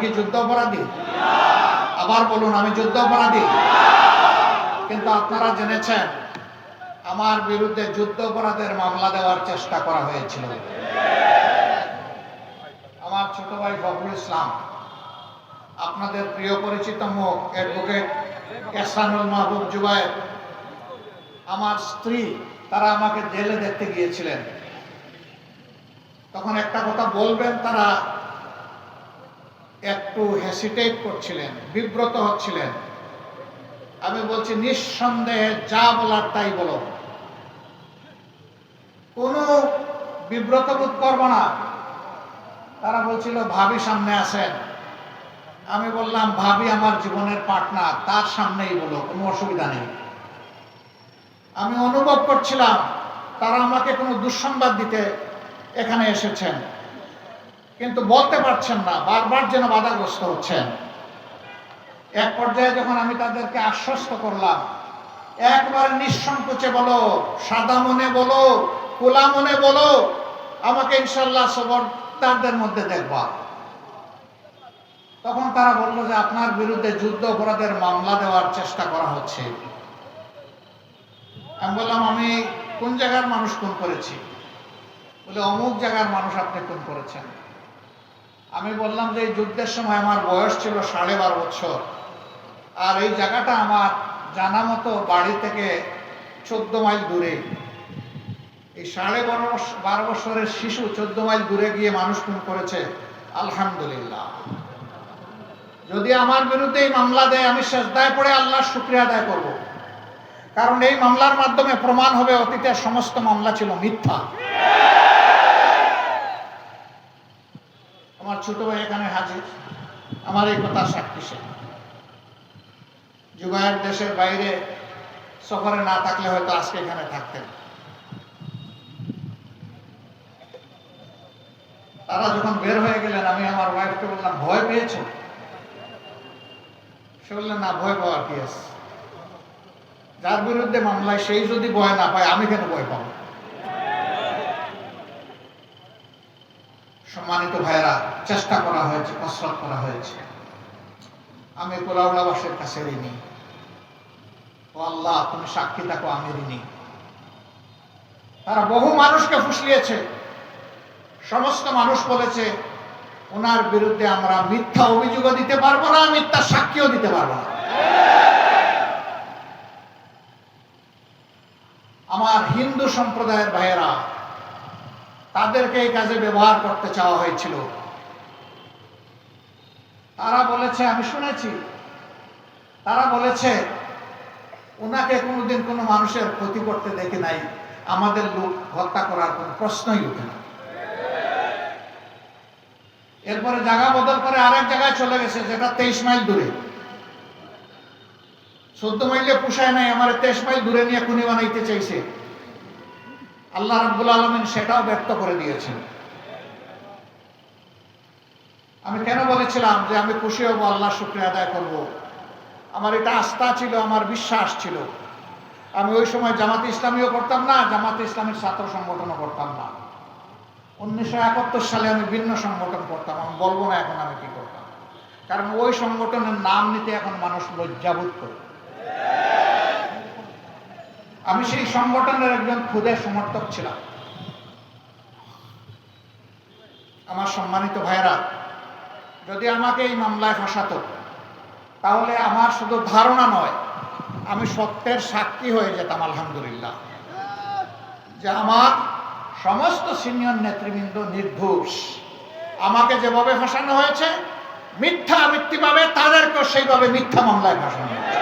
কি যুদ্ধ অপরাধী? আবার বলুন, আমি যুদ্ধ অপরাধী? কিন্তু আপনারা জেনেছেন, আমার বিরুদ্ধে যুদ্ধ অপরাধের মামলা দেওয়ার চেষ্টা করা হয়েছিল। আমার ছোট ভাই ফখরুল ইসলাম, আপনাদের প্রিয় পরিচিত মুখ অ্যাডভোকেট এহসানুল মাহবুব জুবায়ের, আমার স্ত্রী, তারা আমাকে জেলে দেখতে গিয়েছিলেন। তখন একটা কথা বলবেন তারা একটু হেসিটেট করছিলেন, বিব্রত হচ্ছিলেন। আমি বলছি, নিঃসন্দেহে যা বলার তাই বলো। কোনো বিব্রত বোধ করব না। তারা বলছিল, ভাবি সামনে আছেন। আমি বললাম, ভাবি আমার জীবনের পার্টনার তার সামনেই বলো, কোনো অসুবিধা নেই। আমি অনুভব করছিলাম, তারা আমাকে কোনো দুঃসংবাদ দিতে এখানে এসেছেন। কিন্তু বলতে পারছেন না, বারবার যেন বাধাগ্রস্ত হচ্ছেন। এক পর্যায়ে যখন আমি তাদেরকে আশ্বস্ত করলাম, একবার নিঃসংকোচে বলো, সাদা মনে বলো, খোলা মনে বলো, আমাকে ইনশাল্লাহ সবরদারদের মধ্যে দেখবা। তখন তারা বলল যে, আপনার বিরুদ্ধে যুদ্ধ অপরাধের মামলা দেওয়ার চেষ্টা করা হচ্ছে। আমি বললাম, আমি কোন জায়গার মানুষ, খুন করেছি? বলে, অমুক জায়গার মানুষ আপনি খুন করেছেন। আমি বললাম যে এই যুদ্ধের সময় আমার বয়স ছিল সাড়ে বারো বছর। আর এই জায়গাটা আমার জানা মতো বাড়ি থেকে চোদ্দ মাইল দূরে। এই সাড়ে বারো বারো বছরের শিশু চোদ্দ মাইল দূরে গিয়ে মানুষ খুন করেছে। আলহামদুলিল্লাহ। যদি আমার বিরুদ্ধে এই মামলা দেয়, আমি শেষদায় পড়ে আল্লাহর শুক্রিয়া আদায় করব। কারণ এই মামলার মাধ্যমে প্রমাণ হবে অতীতের সমস্ত মামলা ছিল মিথ্যা। আমার ছোট ভাই এখানে হাজির। আমার এই কথা সাক্ষী সে। জুবায়ের দেশের বাইরে সফরে না থাকলে হয়তো আজকে এখানে থাকতেন। তারা যখন বের হয়ে গেলেন, আমি আমার ওয়াইফকে বললাম, ভয় পেয়েছ? সে বললেন না, ভয় পাওয়ার কি আছে? যার বিরুদ্ধে মামলায় সেই যদি ভয় না পায়, আমি কেন ভয় পাবো? সম্মানিত ভাইয়েরা, চেষ্টা করা হয়েছে, কসরত করা হয়েছে। আমি কোলাউলাবাসের কাছে ঋণী। ও আল্লাহ, তুমি সাক্ষী থাকো, আমি ঋণী। তারা বহু মানুষকে ফুসলিয়েছে। সমস্ত মানুষ বলেছে, ওনার বিরুদ্ধে আমরা মিথ্যা অভিযোগও দিতে পারব না, মিথ্যা সাক্ষীও দিতে পারব না। আমার হিন্দু সম্প্রদায়ের ভাইয়েরা তাদেরকে এই কাজে ব্যবহার করতে চাওয়া হয়েছিল। তারা বলেছে, আমি শুনেছি। তারা বলেছে, ওনাকে কোনোদিন কোনো মানুষের ক্ষতি করতে দেখি নাই। আমাদের লোক হত্যা করার কোনো প্রশ্নই উঠে না। এরপরে জায়গা বদল করে আরেক জায়গায় চলে গেছে, যেটা তেইশ মাইল দূরে। চোদ্দ মাইলে পুষায় নাই, আমার তেইশ মাইল দূরে নিয়ে খুনি বানাইতে চাইছে। আল্লাহ রাব্বুল আলমিন সেটাও ব্যক্ত করে দিয়েছেন। আমি কেন বলেছিলাম যে আমি খুশি হব, আল্লাহ শুক্রিয়া আদায় করব? আমার এটা আস্থা ছিল, আমার বিশ্বাস ছিল। আমি ওই সময় জামাতে ইসলামীও করতাম না, জামাতে ইসলামের ছাত্র সংগঠনও করতাম না। উনিশশো একাত্তর সালে আমি ভিন্ন সংগঠন করতাম, আমি বলব না এখন আমি কি করতাম। কারণ ওই সংগঠনের নাম নিতে এখন মানুষ লজ্জাবোধ করে। আমি সেই সংগঠনের একজন খুদের সমর্থক ছিলাম। আমার সম্মানিত ভাইয়েরা, যদি আমাকে এই মামলায় ফাঁসাতো, তাহলে আমার শুধু ধারণা নয়, আমি সত্যের সাক্ষী হয়ে যেতাম, আলহামদুলিল্লাহ। যে আমার সমস্ত সিনিয়র নেতৃবৃন্দ নির্দোষ আমাকে যেভাবে ফাঁসানো হয়েছে, মিথ্যা মিথ্যিভাবে তাদেরকেও সেইভাবে মিথ্যা মামলায় ফাঁসানো হয়েছে।